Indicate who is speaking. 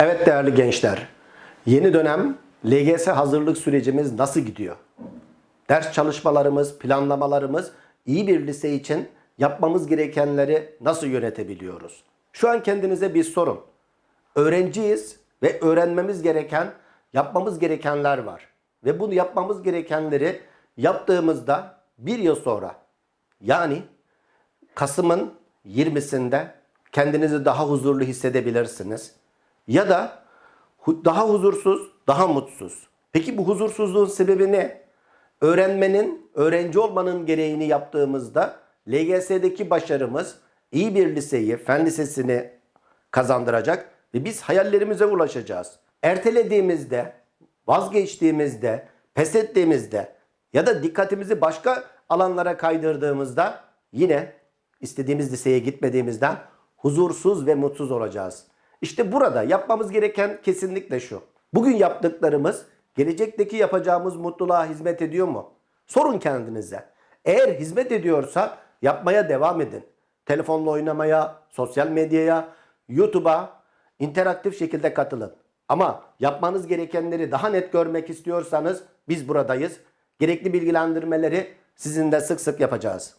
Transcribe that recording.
Speaker 1: Evet değerli gençler, yeni dönem LGS hazırlık sürecimiz nasıl gidiyor? Ders çalışmalarımız, planlamalarımız iyi bir lise için yapmamız gerekenleri nasıl yönetebiliyoruz? Şu an kendinize bir sorun. Öğrenciyiz ve öğrenmemiz gereken, yapmamız gerekenler var. Ve bunu yapmamız gerekenleri yaptığımızda bir yıl sonra yani Kasım'ın 20'sinde kendinizi daha huzurlu hissedebilirsiniz. Ya da daha huzursuz, daha mutsuz. Peki bu huzursuzluğun sebebi ne? Öğrenmenin, öğrenci olmanın gereğini yaptığımızda LGS'deki başarımız iyi bir liseyi, fen lisesini kazandıracak ve biz hayallerimize ulaşacağız. Ertelediğimizde, vazgeçtiğimizde, pes ettiğimizde ya da dikkatimizi başka alanlara kaydırdığımızda yine istediğimiz liseye gitmediğimizden huzursuz ve mutsuz olacağız. İşte burada yapmamız gereken kesinlikle şu. Bugün yaptıklarımız gelecekteki yapacağımız mutluluğa hizmet ediyor mu? Sorun kendinize. Eğer hizmet ediyorsa yapmaya devam edin. Telefonla oynamaya, sosyal medyaya, YouTube'a interaktif şekilde katılın. Ama yapmanız gerekenleri daha net görmek istiyorsanız biz buradayız. Gerekli bilgilendirmeleri sizinle sık sık yapacağız.